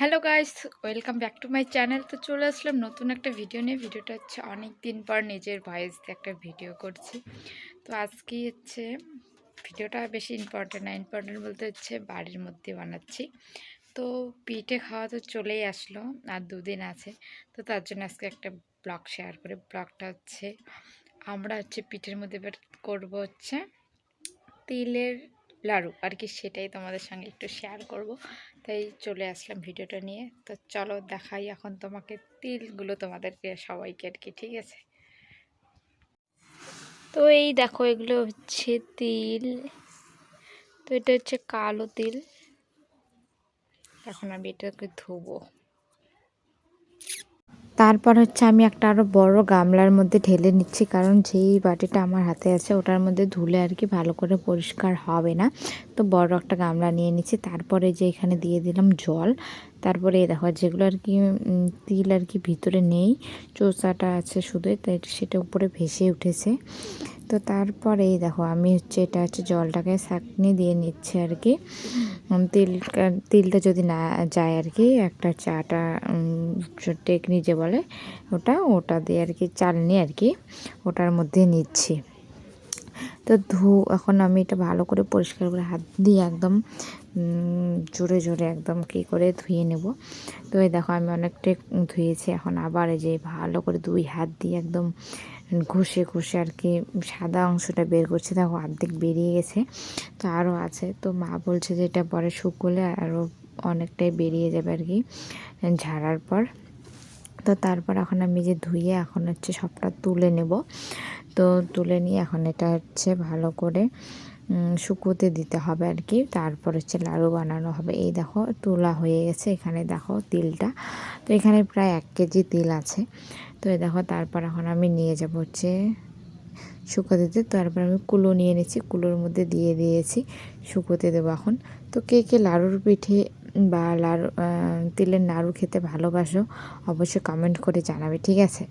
Hello guys welcome back to my channel তো চলে আসলাম নতুন একটা ভিডিও নিয়ে। ভিডিওটা হচ্ছে অনেক দিন পর নিজের ভয়েস দিয়ে একটা ভিডিও করছি। তো আজকেই হচ্ছে ভিডিওটা বেশি ইম্পর্টেন্ট না ইম্পর্টেন্ট বলতে হচ্ছে বাড়ির মধ্যে বানাচ্ছি। তো পিঠে খাওয়া তো চলেই আসলো, আর দুদিন আছে। তো তার জন্য আজকে একটা ব্লগ শেয়ার করে। ব্লগটা হচ্ছে আমরা হচ্ছে পিঠের মধ্যে এবার করব হচ্ছে তিলের লাড়ু আর কি সেটাই তোমাদের সঙ্গে একটু শেয়ার করব। তাই চলে আসলাম ভিডিওটা নিয়ে। তো চলো দেখাই এখন তোমাকে তিলগুলো তোমাদেরকে সবাইকে আর কি, ঠিক আছে? তো এই দেখো, এগুলো হচ্ছে তিল। তো এটা হচ্ছে কালো তিল। এখন আমি এটাকে ধুবো। তারপর হচ্ছে আমি একটা আরও বড় গামলার মধ্যে ঢেলে নিচ্ছি, কারণ যেই বাটিটা আমার হাতে আছে ওটার মধ্যে ধুলে আর কি ভালো করে পরিষ্কার হবে না। তো বড় একটা গামলা নিয়ে নিচ্ছি, তারপরে যে এখানে দিয়ে দিলাম জল, তারপরে এই দেখো যেগুলো আর কি তিল আর কি ভিতরে নেই চোষাটা আছে শুধু, তাই সেটা উপরে ভেসে উঠেছে। তো তারপরে এই দেখো, আমি হচ্ছে এটা হচ্ছে জলটাকে ছাঁকনি দিয়ে নিচ্ছে আর কি। তিল তিলটা যদি না যায় আর কি, একটা চাটা টেকনি যে বলে ওটা ওটা দিয়ে আর কি, চালনি আর কি, ওটার মধ্যে নিচ্ছি। তো ধু, এখন আমি এটা ভালো করে পরিষ্কার করে হাত দিয়ে একদম জোরে জোরে একদম কী করে ধুয়ে নেব। তো এই দেখো আমি অনেকটাই ধুয়েছি, এখন আবার এই যে ভালো করে দুই হাত দিয়ে একদম ঘষে ঘষে আর কি সাদা অংশটা বের করছে, দেখো অর্ধেক বেরিয়ে গেছে, তো আরও আছে। তো মা বলছে যে এটা পরে শুকোলে আরও অনেকটাই বেরিয়ে যাবে আর কি ঝাড়ার পর। তো তারপর এখন আমি যে ধুয়ে এখন হচ্ছে সবটা তুলে নেব। তো তুলে নিয়ে এখন এটা হচ্ছে ভালো করে শুকোতে দিতে হবে আর কি তারপর হচ্ছে লাড়ু বানানো হবে। এই দেখো, তোলা হয়ে গেছে এখানে দেখো তিলটা। তো এখানে প্রায় এক কেজি তিল আছে। তো এই দেখো, তারপর এখন আমি নিয়ে যাব হচ্ছে শুকোতে দিতে। তারপর আমি কুলো নিয়ে নিয়েছি কুলোর মধ্যে দিয়ে দিয়েছি, শুকোতে দেবো এখন। তো কে কে লাড়ুর পিঠে বা লাড়ু তিলের নাড়ু খেতে ভালোবাসো, অবশ্যই কমেন্ট করে জানাবে, ঠিক আছে?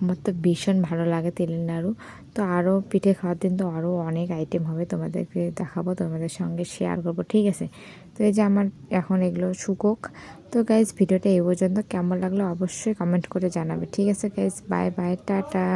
আমার তো ভীষণ ভালো লাগে তেলের নাড়ু। তো আরও পিঠে খাওয়ার দিন তো আরও অনেক আইটেম হবে তোমাদেরকে দেখাবো, তোমাদের সঙ্গে শেয়ার করব, ঠিক আছে? তো এই যে আমার এখন এগুলো শুকোক। তো গাইজ ভিডিওটা এই পর্যন্ত। কেমন লাগল অবশ্যই কমেন্ট করে জানাবে, ঠিক আছে গাইজ বাই বাই টাটা।